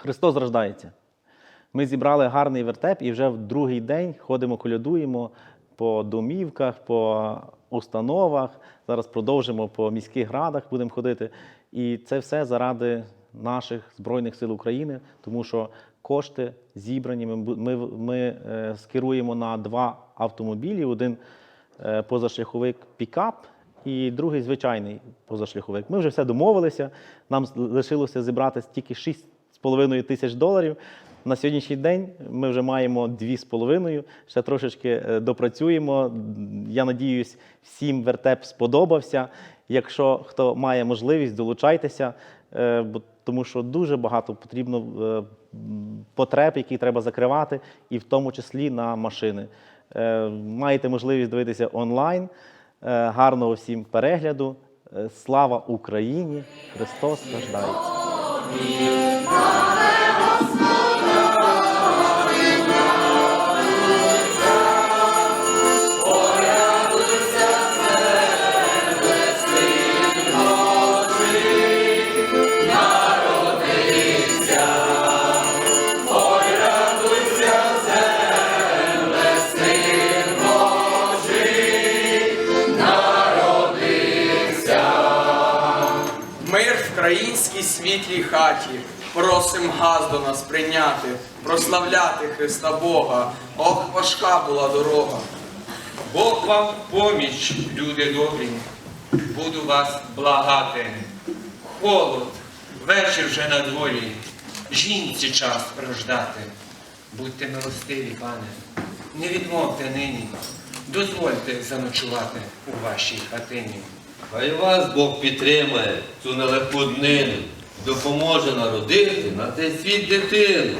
Христос рождається. Ми зібрали гарний вертеп і вже в другий день ходимо, колядуємо по домівках, по установах. Зараз продовжимо по міських радах, будемо ходити. І це все заради наших Збройних сил України, тому що кошти зібрані. Ми, ми, ми е, скеруємо на два автомобілі: один е, позашляховик пікап і другий звичайний позашляховик. Ми вже все домовилися. Нам лишилося зібрати тільки 6,5 тисяч доларів. На сьогоднішній день ми вже маємо 2,5, ще трошечки е, допрацюємо. Я надіюсь, всім вертеп сподобався. Якщо хто має можливість, долучайтеся, е, тому що дуже багато потрібно е, потреб, які треба закривати, і в тому числі на машини. Маєте можливість дивитися онлайн. Гарного всім перегляду. Слава Україні! Христос рождається! Мир світлій хаті. Просим газ до нас прийняти, прославляти Христа Бога. Ох, важка була дорога. Бог вам в поміч, люди добрі, буду вас благати. Холод, вечір вже на дворі, жінці час рождати. Будьте милостиві, пане, не відмовте нині, дозвольте заночувати у вашій хатині. Хай вас Бог підтримає цю нелегку днину, допоможе народити на цей світ дитину.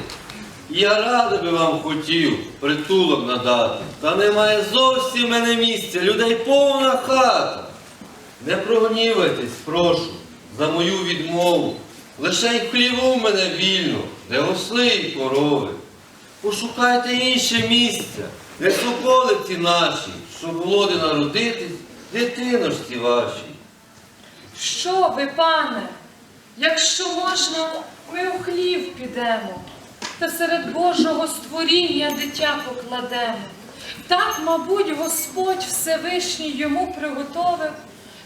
Я радий би вам хотів притулок надати, та немає зовсім мене місця, людей повна хата. Не прогнівайтесь, прошу, за мою відмову. Лише й хліву мене вільно, де осли й корови. Пошукайте інше місце, де соколиці наші, щоб було де народитись дитиночці вашій. Що ви, пане? Якщо можна, ми у хлів підемо, та серед Божого створіння дитя покладемо. Так, мабуть, Господь Всевишній йому приготовив,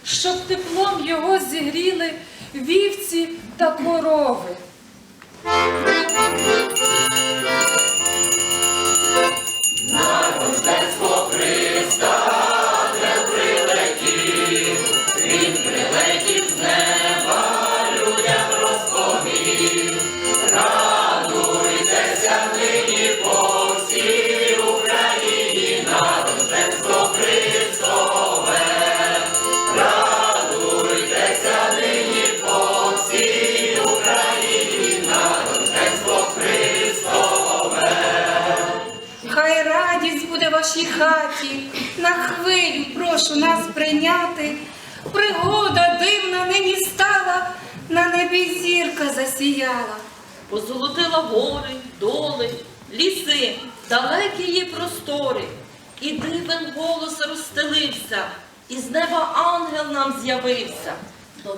щоб теплом його зігріли вівці та корови.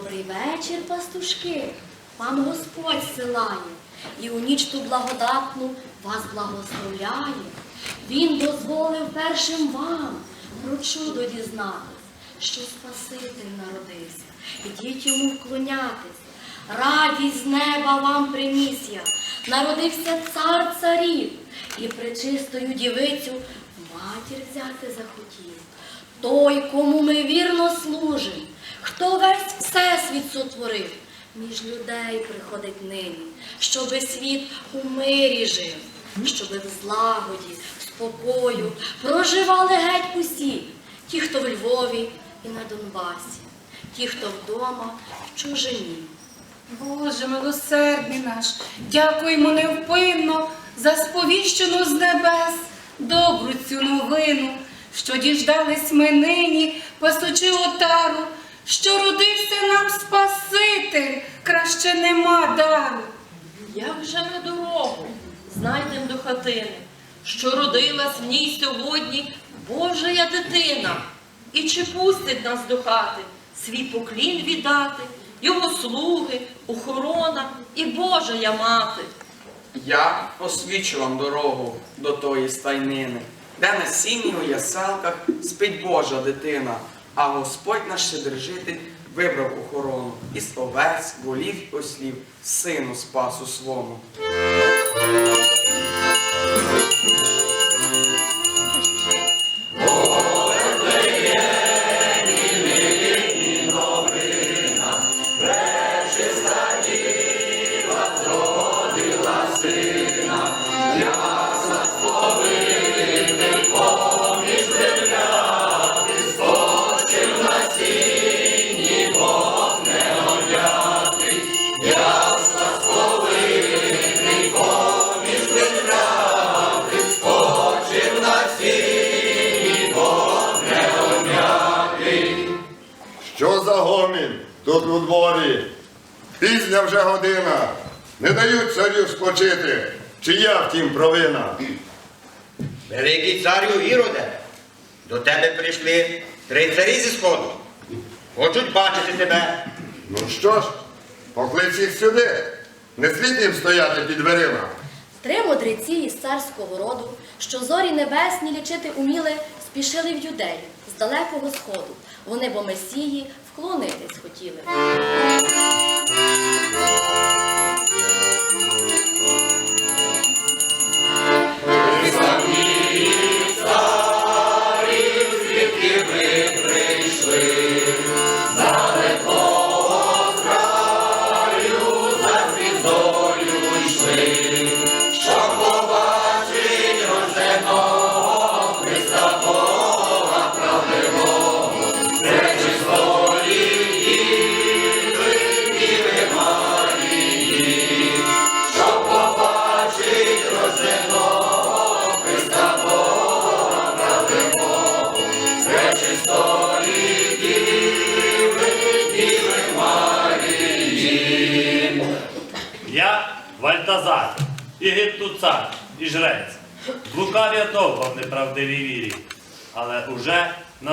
Добрий вечір, пастушки. Вам Господь силає, і у ніч ту благодатну вас благословляє. Він дозволив першим вам про чудо дізнатись, що Спаситель народився. Ідіть йому вклонятись. Радість з неба вам приніс я. Народився цар царів, і пречистою дівицю матір взяти захотів. Той, кому ми вірно служим, хто весь всесвіт сотворив, між людей приходить нині, щоби світ у мирі жив, щоби в злагоді, в спокою проживали геть усі, ті, хто в Львові і на Донбасі, ті, хто вдома в чужині. Боже милосердний наш, дякуємо невпинно за сповіщену з небес добру цю новину, що діждались ми нині, пасучи отару, що родився нам Спаситель, краще нема дару. Як же ми дорогу? Знайдем до хатини, що родилась в ній сьогодні Божая дитина, і чи пустить нас до хати? Свій поклін віддати, його слуги, охорона і Божая мати. Я освічу вам дорогу до тої стайнини, де на сіні у яселках спить Божа дитина, а Господь наш Вседержитель вибрав охорону із овець, волів і ослів, сину спасу свому. Дворі? Пізня вже година. Не дають царю спочити. Чия втім провина? Великий царю Іроде, до тебе прийшли три царі зі сходу. Хочуть бачити тебе. Ну що ж, поклич їх сюди. Не слід їм стояти під дверима. Три мудреці із царського роду, що зорі небесні лічити уміли, спішили в юдею з далекого сходу. Вони бо Месії вклонитись хотіли.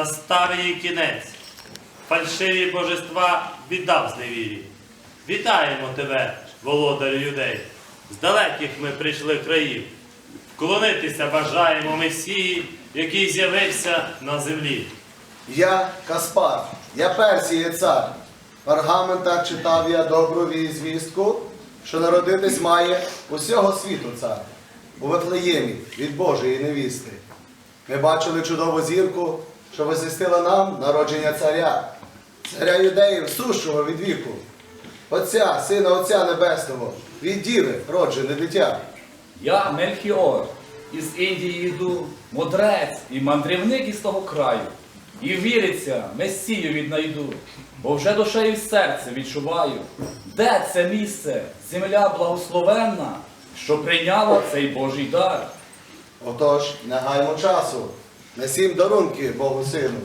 Настав її кінець. Фальшиві божества віддав зневірі. Вітаємо тебе, володарю юдей. З далеких ми прийшли країв. Вклонитися бажаємо Месії, який з'явився на землі. Я Каспар, я Персії цар. В пергаментах читав я добру звістку, що народитись має усього світу цар. У Вифлеємі від Божої невісти. Ми бачили чудову зірку, що возвістила нам народження царя, царя юдеїв, сущого від віку. Отця, сина Отця Небесного, від діви, роджене дитя. Я Мельхіор, із Індії йду, мудрець і мандрівник із того краю. І віриться, Месію віднайду, бо вже душею і серце відчуваю, де це місце, земля благословенна, що прийняла цей Божий дар. Отож, не гаймо часу, несім дарунки Богу Сину.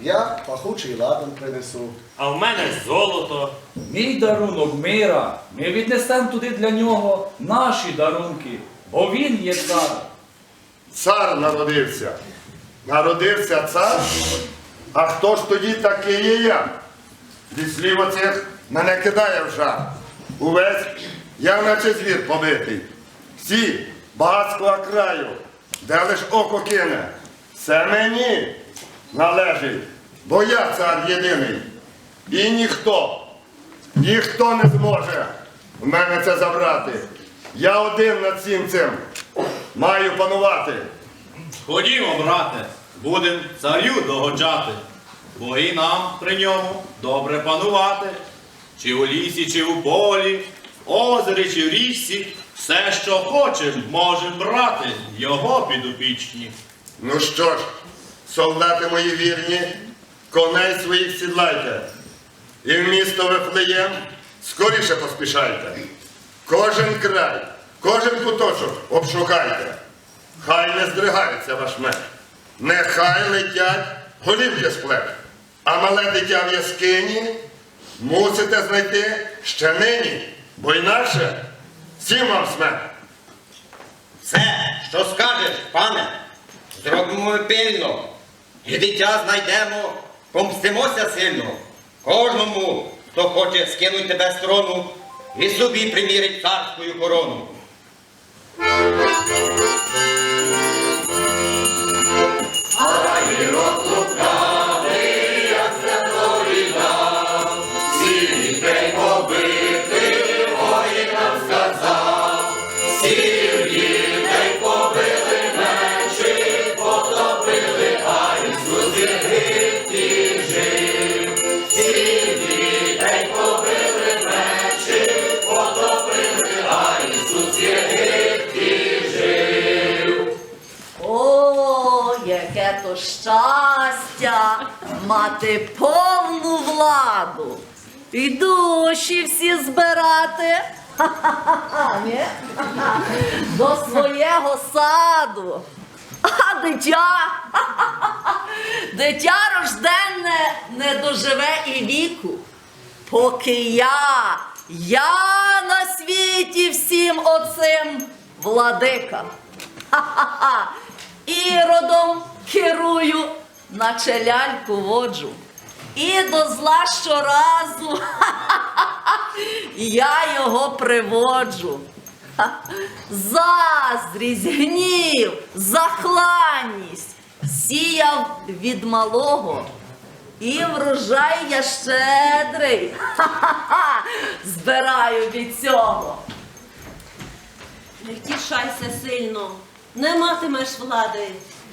Я пахучий ладан принесу. А в мене золото. Мій дарунок мира, ми віднесемо туди для нього наші дарунки, бо він є цар. Цар народився. Народився цар? А хто ж тоді такий є я? Зі слів оцих мене кидає в жар. Увесь я наче звір побитий. Всі багатства краю, де лиш око кине. Це мені належить, бо я цар єдиний. І ніхто, ніхто не зможе в мене це забрати. Я один над всім цим маю панувати. Ходімо, брате, будем царю догоджати, бо і нам при ньому добре панувати. Чи у лісі, чи у полі, в озері, чи в річці, все, що хочем, можем брати, його підопічні. Ну що ж, солдати мої вірні, коней своїх сідлайте. І в місто Вифлеєм скоріше поспішайте. Кожен край, кожен куточок обшукайте. Хай не здригається ваш меч. Нехай летять голівки з плеч. А мале дитя в яскині мусите знайти ще нині, бо інакше всім вам смерть. Все, що скажеш, пане, зробимо ми пильно. І дитя знайдемо, помстимося сильно. Кожному, хто хоче скинути тебе з трону, і собі примірить царську корону. Мати повну владу. І душі всі збирати до свого саду. А дитя, дитя рожденне не доживе і віку, поки я, я на світі всім оцим владика. Ха-ха-ха. Іродом керую, наче ляльку воджу. І до зла щоразу я його приводжу. Заздрість, гнів, захланність сіяв від малого. І врожай я щедрий. Ха-ха-ха, збираю від цього. Не втішайся сильно, не матимеш влади.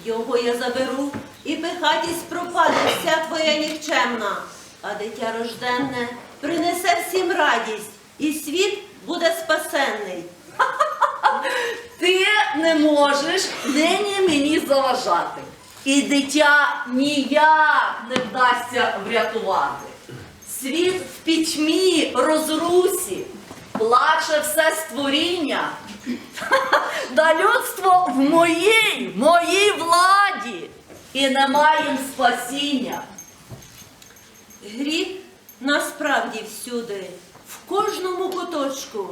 Його я заберу, і пихатість пропаде вся твоя нікчемна. А дитя рожденне принесе всім радість, і світ буде спасенний. Ти не можеш нині мені заважати. І дитя ніяк не вдасться врятувати. Світ в пітьмі, розрусі, плаче все створіння. Да людство в моїй, моїй владі. І немає їм спасіння. Гріх насправді всюди, в кожному куточку.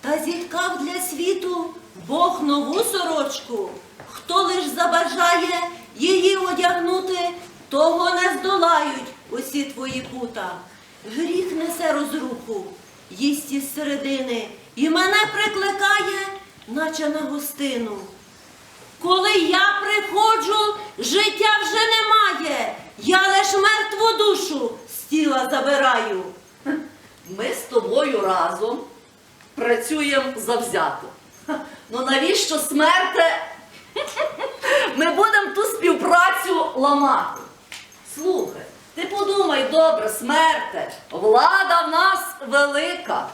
Та зіткав для світу Бог нову сорочку. Хто лиш забажає її одягнути, того не здолають усі твої пута. Гріх несе розруху, їсть із середини, і мене прикликає, наче на гостину. Коли я приходжу, життя вже немає. Я лиш мертву душу з тіла забираю. Ми з тобою разом працюємо завзято. Ну навіщо смерте? Ми будемо ту співпрацю ламати. Слухай, ти подумай добре, смерте, влада в нас велика.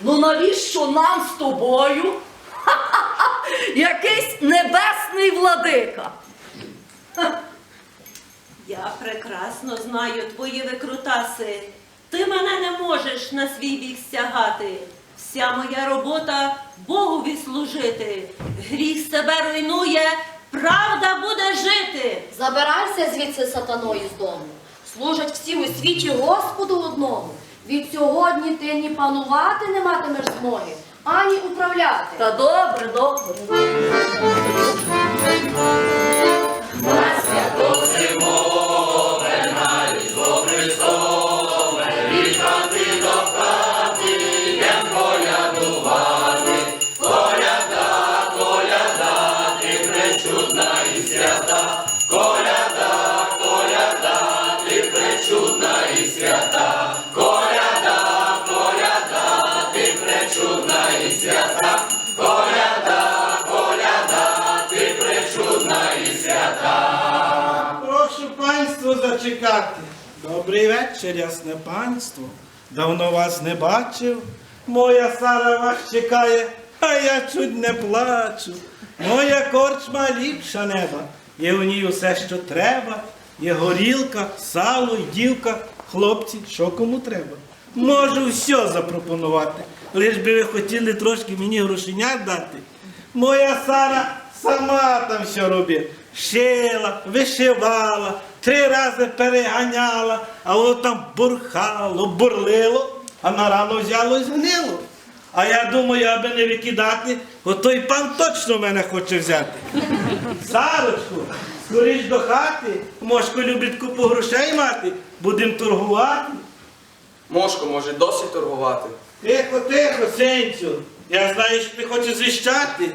Ну навіщо нам з тобою якийсь небесний владика? Я прекрасно знаю твої викрутаси. Ти мене не можеш на свій бік стягати. Вся моя робота Богові служити. Гріх себе руйнує, правда буде жити. Забирайся звідси сатаною з дому. Служать всі у світі Господу одному. Від сьогодні ти ні панувати не матимеш змоги, ані управляти. Та добре, добре. Прошу зачекати. Добрий вечір, ясне панство. Давно вас не бачив. Моя Сара вас чекає, а я чуть не плачу. Моя корчма ліпша неба. Є у ній усе, що треба. Є горілка, сало й дівка. Хлопці, що кому треба? Можу все запропонувати. Лиш би ви хотіли трошки мені грошенят дати. Моя Сара сама там все робить. Шила, вишивала, три рази переганяла, а воно там бурхало, бурлило, а на рано взяло і згнило. А я думаю, аби не викидати, отой пан точно мене хоче взяти. Сарочку, скоріш до хати, Мошко любить купу грошей мати, будемо торгувати. Мошко може досі торгувати. Тихо, тихо, сенцю. Я знаю, що ти хочеш звіщати.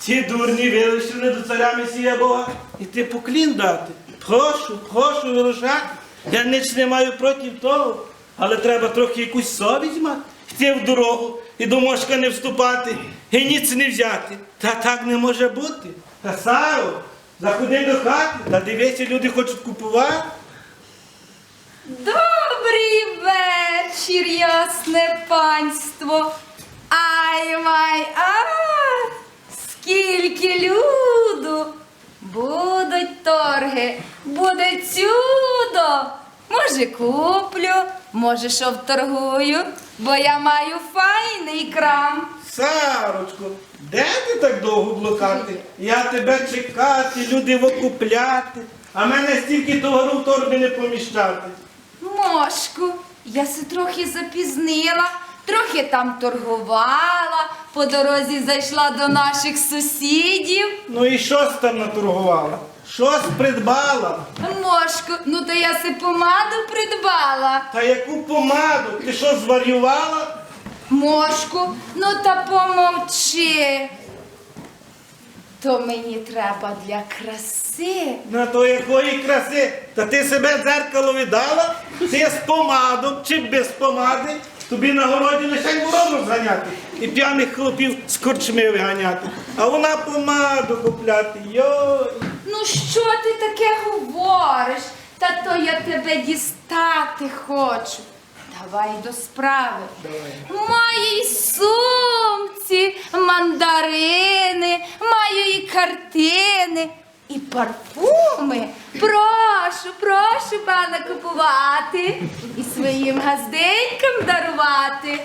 Ті дурні вирішили до царя Месія Бога іти поклін дати. Прошу, прошу вирушати. Я ніч не маю проти того, але треба трохи якусь совість мати. Йти в дорогу і до мошка не вступати, і ніц не взяти. Та так не може бути. Та Саро, заходи до хати, та дивися, люди хочуть купувати. Добрий вечір, ясне панство. Ай май а скільки люду. Будуть торги, буде чудо. Може, куплю, може, що вторгую, бо я маю файний крам. Сарочко, де ти так довго блукати? Я тебе чекати, люди викупляти, а мене стільки товару в торбі не поміщати. Мошку, я се трохи запізнила, трохи там торгувала, по дорозі зайшла до наших сусідів. Ну і щось там наторгувала? Щось придбала? Мошку, ну то я се помаду придбала. Та яку помаду? Ти що зварювала? Мошку, ну та помовчи. То мені треба для краси. На то якої краси? Та ти себе в дзеркало віддала? Ти з помаду чи без помади? Тобі на городі лише ворону зганяти і п'яних хлопів з корчми виганяти. А вона помаду купляти. Йой. Ну що ти таке говориш? Та то я тебе дістати хочу. Давай до справи. В моїй сумці мандарини, маю і картини, і парфуми. Прошу, прошу пана купувати і своїм газденькам дарувати.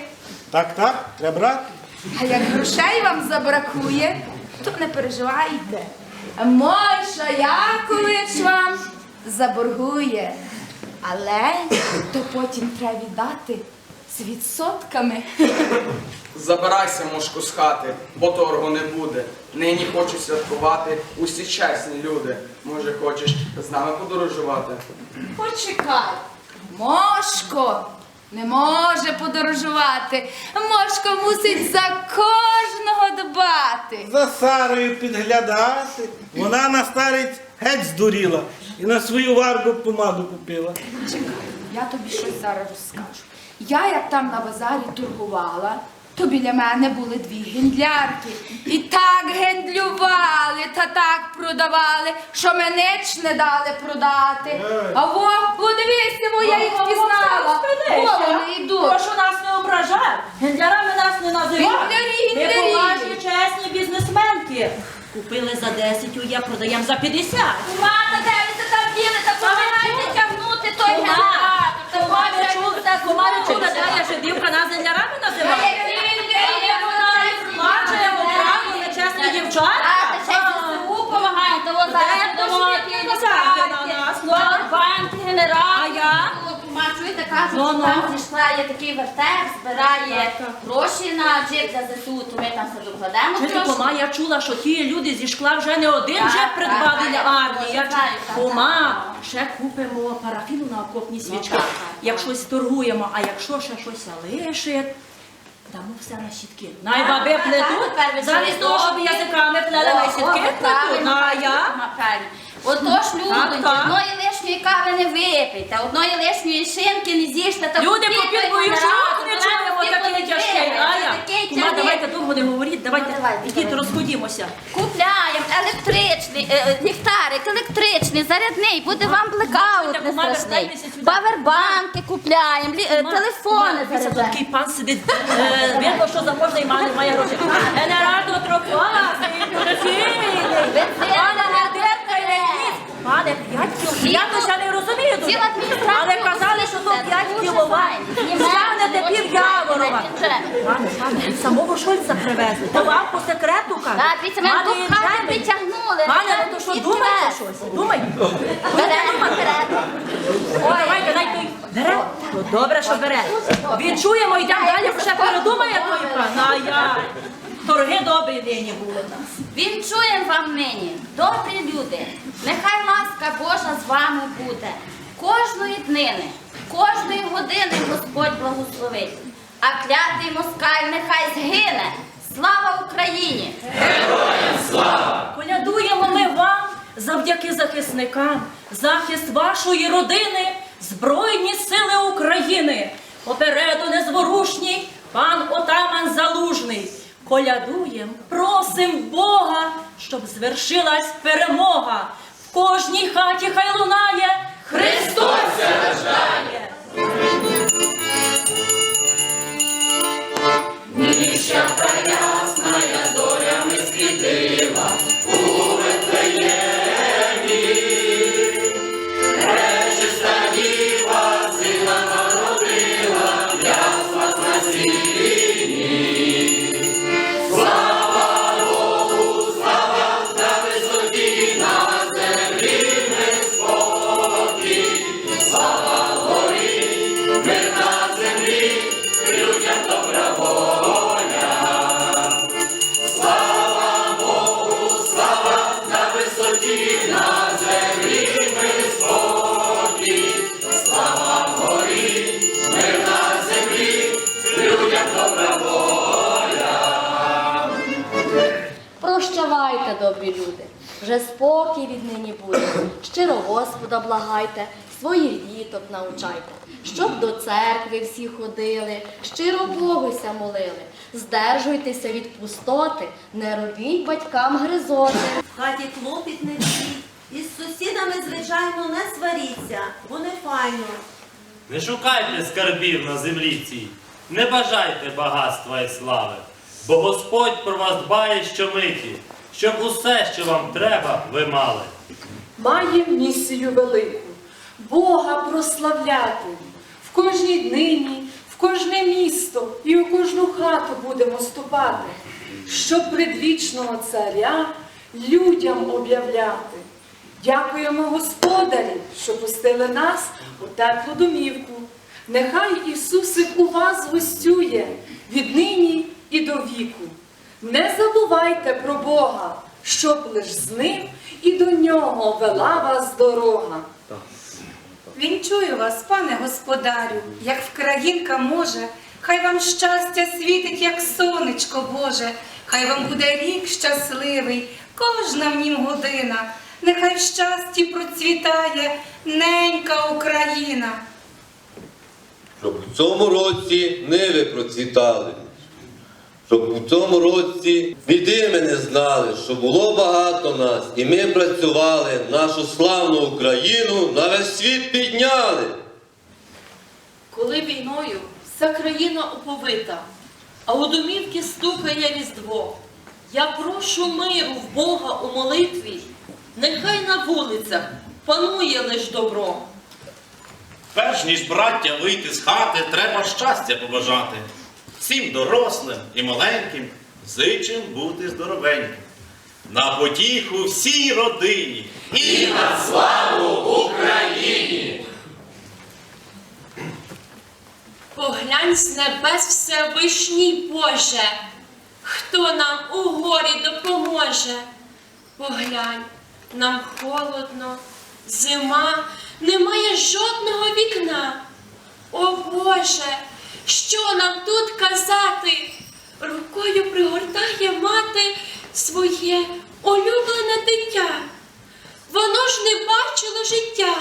Так, так, треба брати. А як грошей вам забракує, то не переживайте. Мойша Якович вам заборгує. Але то потім треба віддати з відсотками. Забирайся, мошку, з хати, бо торгу не буде. Нині хочу святкувати усі чесні люди. Може, хочеш з нами подорожувати? Почекай. Мошко не може подорожувати. Мошко мусить за кожного дбати. За Сарою підглядати. Вона на старець геть здуріла і на свою варгу помаду купила. Чекай, я тобі щось зараз розкажу. Я як там на базарі торгувала, то біля мене були дві гендлярки. І так гендлювали та так продавали, що мене ж не дали продати. А во, подивися, бо я їх пізнала. О, вони йдуть. Прошу нас не ображати. Гендлярами нас не називають. Гендлярі, Ми гендлярі. поважні, чесні бізнесменки. Купили за 10, я продаємо за 50. Мама, де ви це там діли, та помагайте тягнути той. Кума бачиш, чула, та кума не чула, круто. я жидівка нас називає. Гендлярі, вона не Бачимо, правду, нечесні дівчата. А, ну? Я? Чуєте, кажуть, Ну, ну. там зійшла, є такий вертеп, збирає гроші на джип для ЗСУ, то ми там все докладемо трошки. я чула, що ті люди зі шкла вже не один так, придбали для армії. Так. ще купимо парафіну на окопні свічки. Як щось торгуємо, а якщо ще щось лишить, дамо все на щітки. Найбаби плетуть, замість того, щоб язиками плели на О, щітки, плетуть. А я? Отож, люди, одної лишньої кави не випийте, одної лишньої шинки не з'їжте. та Люди купіть попід той бою не то навіть такий тяжкий. Кума, давайте довго не говоріть, давайте давайте, ідіть, давайте. розходімося. Купляємо електричний, е, е, ліхтарик, електричний, зарядний, буде вам блекаут Слухайте, не кума, страшний. вертайтеся сюди. Павербанки купляємо, лі- е, телефони дивіться, тут заряджаємо. такий пан сидить, е, видно, що заможний має, має гроші. Генератор трофасний, красивий. Пане, не деркає ніс. Пане, 5 кіл. Я то ще не розумію дуже. Ціла адміністрація Але казали, 5 кіловат. Стягнете пів Яворова. Самого Шольца привезли. То вам по секрету кажуть. Так, дивіться, ми тут хати притягнули. Це ви то що думаєте щось? Думаєте? Беремо вперед. Ой, давайте, дай той бере. Ну, добре, що бере. Відчуємо, йдемо далі, бо ще передумає той пан. А я. Торги добрі нині були в нас. Вінчуємо вам нині, добрі люди, нехай ласка Божа з вами буде. Кожної днини, кожної години Господь благословить, а клятий москаль нехай згине. Слава Україні! Героям Полядуємо ми вам завдяки захисникам, захист вашої родини, Збройні сили України. Попереду незворушній пан отаман Залужний. Колядуєм, просим Бога, щоб звершилась перемога. В кожній хаті хай лунає Христос рождає! Добрі люди, вже спокій віднині буде. Щиро Господа благайте, своїх діток научайте, щоб до церкви всі ходили, щиро Богуся молили. Здержуйтеся від пустоти, не робіть батькам гризоти. В хаті клопіт не всі. Із сусідами, звичайно, не сваріться, бо не файно. Не шукайте скарбів на землі цій, не бажайте багатства і слави, бо Господь про вас дбає щомиті, щоб усе, що вам треба, ви мали. має місію велику Бога прославляти в кожній днині, в кожне місто і у кожну хату будемо ступати, щоб предвічного царя людям об'являти. Дякуємо Господарі, що пустили нас у теплу домівку. Нехай Ісусик у вас гостює віднині і до віку. Не забувайте про Бога, щоб лиш з ним і до нього вела вас дорога. Вінчую вас, пане господарю, як вкраїнка може, хай вам щастя світить, як сонечко Боже, хай вам буде рік щасливий, кожна в нім година, нехай в щасті процвітає ненька Україна. Щоб у цьому році ниви процвітали. Щоб у цьому році біди ми не знали, щоб було багато нас, і ми працювали, нашу славну Україну на весь світ підняли. Коли війною вся країна оповита, а у домівки стукає різдво. Я прошу миру в Бога у молитві, нехай на вулицях панує лиш добро. Перш ніж браття вийти з хати, треба щастя побажати. Всім дорослим і маленьким зичим бути здоровеньким. На потіху всій родині і на славу Україні! Поглянь з небес Всевишній Боже, хто нам у горі допоможе. Поглянь, нам холодно, зима, немає жодного вікна. О Боже, що нам тут казати? Рукою пригортає мати своє улюблене дитя. Воно ж не бачило життя.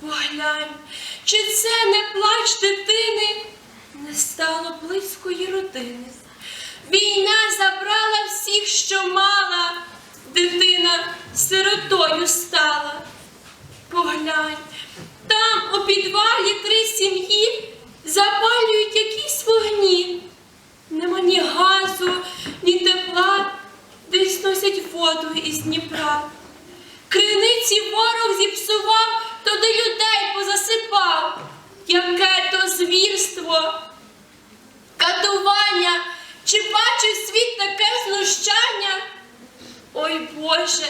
Поглянь, чи це не плач дитини? Не стало близької родини. Війна забрала всіх, що мала, дитина сиротою стала. Поглянь, там у підвалі три сім'ї запалюють якісь вогні. Нема ні газу, ні тепла, десь носять воду із Дніпра. Криниці ворог зіпсував, туди людей позасипав. Яке то звірство, катування, чи бачив світ таке знущання? Ой Боже,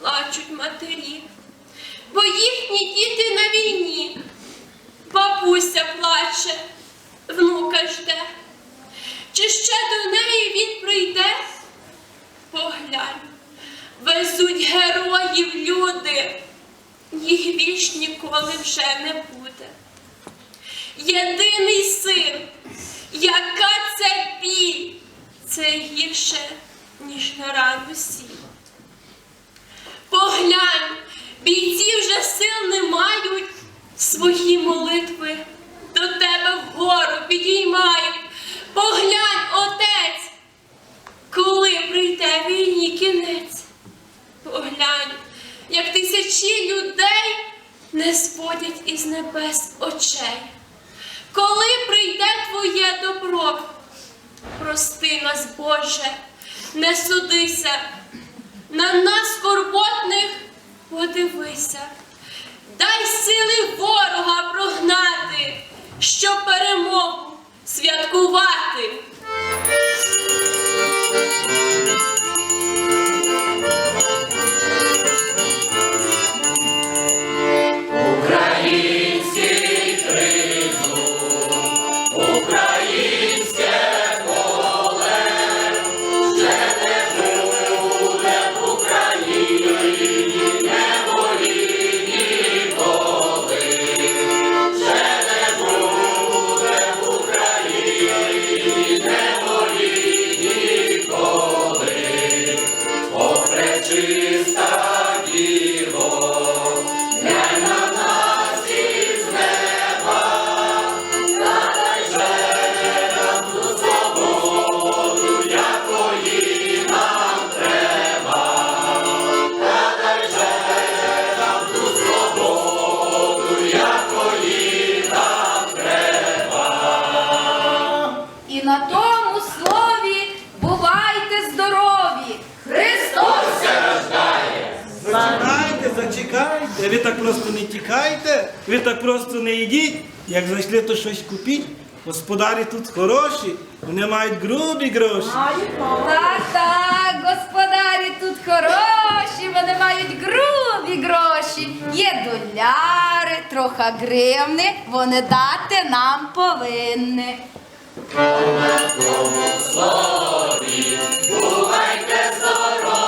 плачуть матері, бо їхні діти на війні. Бабуся плаче, внука жде. Чи ще до неї він прийде? Поглянь, везуть героїв люди, їх більш ніколи вже не буде. Єдиний син, яка це біль, це гірше, ніж на рану сіла. Поглянь, бійці вже сил не мають, свої молитви до тебе вгору підіймають. Поглянь, отець, коли прийде війні кінець. Поглянь, як тисячі людей не зводять із небес очей. Коли прийде твоє добро, прости нас, Боже, не судися, на нас скорботних подивися, дай сили ворога прогнати, щоб перемогу святкувати. І на тому слові бувайте здорові! Христос! Зачекайте, зачекайте. Ви так просто не тікайте, ви так просто не йдіть. Як зайшли, то щось купіть. Господарі тут хороші, вони мають грубі гроші. Так, так, господарі тут хороші, вони мають грубі гроші. Є доляри, трохи гривни, вони дати нам повинні. Бувайте здорові,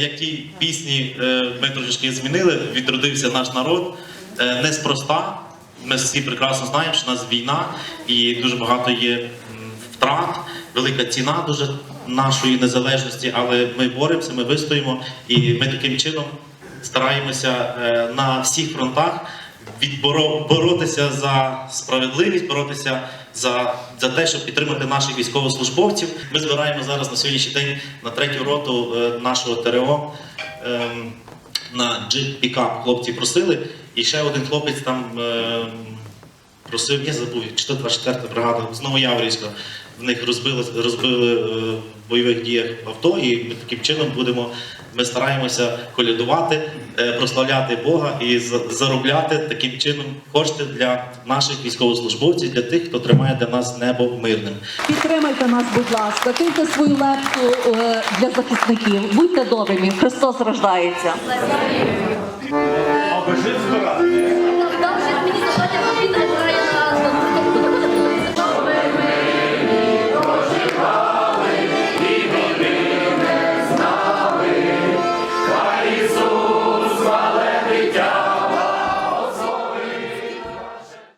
Насправді, як ті пісні е, ми трошечки змінили, відродився наш народ. Е, неспроста. Ми всі прекрасно знаємо, що у нас війна і дуже багато є втрат, велика ціна дуже нашої незалежності, але ми боремося, ми вистоїмо. І ми таким чином стараємося е, на всіх фронтах відборо- боротися за справедливість, боротися за, за те, щоб підтримати наших військовослужбовців. Ми збираємо зараз на сьогоднішній день на третю роту е, нашого ТРО. ем, на джип пікап хлопці просили, і ще один хлопець там ем, просив, я забув, чи то 24 бригада з Новояврівська. В них розбили, розбили е, в бойових діях авто, і ми таким чином будемо. Ми стараємося колядувати, е, прославляти Бога і за- заробляти таким чином кошти для наших військовослужбовців, для тих, хто тримає для нас небо мирним. Підтримайте нас, будь ласка, киньте свою лепту е, для захисників. Будьте добрими, Христос рождається. Аби жити збирати.